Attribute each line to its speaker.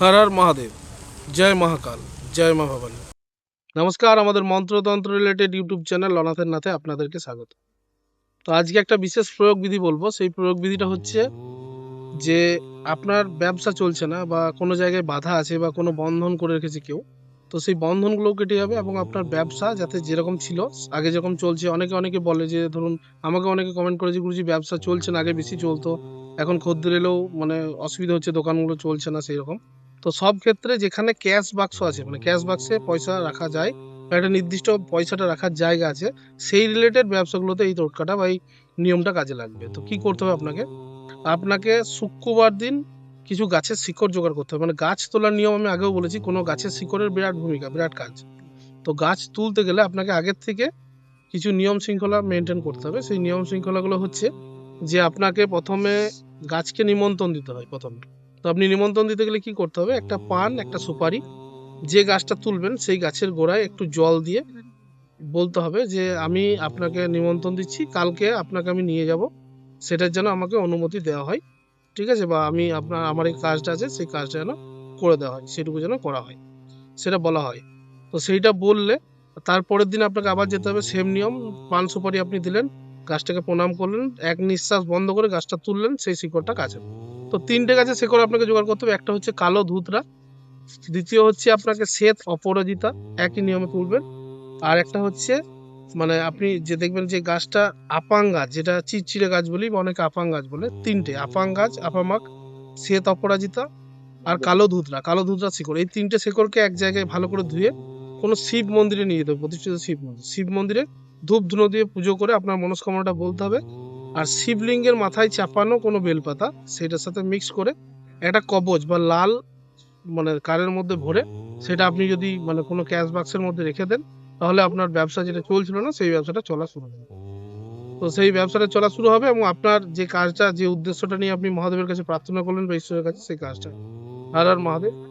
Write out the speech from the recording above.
Speaker 1: হর হর মহাদেব। জয় মহাকাল, জয় মা ভবানী। নমস্কার, আমাদের মন্ত্রতন্ত্র রিলেটেড ইউটিউব চ্যানেল অনাথের নাথে আপনাদেরকে স্বাগত। তো আজকে একটা বিশেষ প্রয়োগ বিধি বলব। সেই প্রয়োগ বিধিটা হচ্ছে যে আপনার ব্যবসা চলছে না বা কোনো জায়গায় বাধা আছে বা কোনো বন্ধন করে রেখেছে কেউ, তো সেই বন্ধনগুলোও কেটে যাবে এবং আপনার ব্যবসা যাতে যেরকম ছিল, আগে যেরকম চলছে, অনেকে অনেকে বলে যে ধরুন আমাকে অনেকে কমেন্ট করে যে গুরুজি, ব্যবসা চলছে না, আগে বেশি চলতো, এখন খদ্দের এলেও মানে অসুবিধা হচ্ছে, দোকানগুলো চলছে না সেই রকম তো সব ক্ষেত্রে যেখানে ক্যাশ বাক্স আছে মানে ক্যাশ বাক্সে পয়সা রাখা যায়, বা একটা নির্দিষ্ট পয়সাটা রাখার জায়গা আছে, সেই রিলেটেড ব্যবসাগুলোতে এই টোটকাটা বা এই নিয়মটা কাজে লাগবে। তো কি করতে হবে আপনাকে? আপনাকে শুক্রবার দিন কিছু গাছের শিকড় জোগাড় করতে হবে। মানে গাছ তোলার নিয়ম আমি আগেও বলেছি, কোনো গাছের শিকড়ের বিরাট ভূমিকা, বিরাট কাজ। তো গাছ তুলতে গেলে আপনাকে আগের থেকে কিছু নিয়ম শৃঙ্খলা মেনটেন করতে হবে। সেই নিয়ম শৃঙ্খলাগুলো হচ্ছে যে আপনাকে প্রথমে গাছকে নিমন্ত্রণ দিতে হয়, প্রথমে। তো আপনি নিমন্ত্রণ দিতে গেলে কি করতে হবে? একটা পান, একটা সুপারি, যে গাছটা তুলবেন সেই গাছের গোড়ায় একটু জল দিয়ে বলতে হবে যে, আমি আপনাকে নিমন্ত্রণ দিচ্ছি, কালকে আপনাকে আমি নিয়ে যাব। সেটার জন্য আমাকে অনুমতি দেওয়া হয়। ঠিক আছে? বা আমি আপনার, আমার এই কাজটা আছে, সেই কাজটা যেন করে দেওয়া হয়, সেটুকু যেন করা হয়। সেটা বলা হয়। তো সেইটা বললে তারপরের দিন আপনাকে আবার যেতে হবে, সেম নিয়ম, পান, সুপারি আপনি দিলেন, গাছটাকে প্রণাম করলেন, এক নিঃশ্বাস বন্ধ করে গাছটা তুললেন, সেই শিকড়টা কাছে। তো তিনটে গাছের শিকড় আপনাকে জোগাড় করতে হবে। একটা হচ্ছে কালো ধুতরা, দ্বিতীয় হচ্ছে আপনাকে শ্বেত অপরাজিতা, একই নিয়মে তুলবেন আর একটা হচ্ছে মানে আপনি যে দেখবেন যে গাছটা আপাং গাছ যেটা চিরচিরে গাছ বলি বা অনেকে আপাং গাছ বলে, তিনটে আপাং গাছ, আপামাক, শ্বেত অপরাজিতা আর কালো ধুতরা কালো ধুতরা শিকড়। এই তিনটে শিকড়কে এক জায়গায় ভালো করে ধুয়ে কোনো শিব মন্দিরে নিয়ে যেতে হবে, প্রতিষ্ঠিত শিব মন্দির। শিব মন্দিরে ধূপ ধুনো দিয়ে পুজো করে আপনার মনস্কামনাটা বলতে হবে। আর শিবলিঙ্গের মাথায় চাপানো কোনো বেলপাতা, সেটার সাথে মিক্স করে একটা কবচ বা লাল মানে কারের মধ্যে ভরে সেটা আপনি যদি মানে কোনো ক্যাশ বাক্সের মধ্যে রেখে দেন, তাহলে আপনার ব্যবসা যেটা চলছিল না, সেই ব্যবসাটা চলা শুরু হবে। তো সেই ব্যবসাটা চলা শুরু হবে এবং আপনার যে কাজটা, যে উদ্দেশ্যটা নিয়ে আপনি মহাদেবের কাছে প্রার্থনা করলেন বা ঈশ্বরের কাছে, সেই কাজটা। আর আর মহাদেব।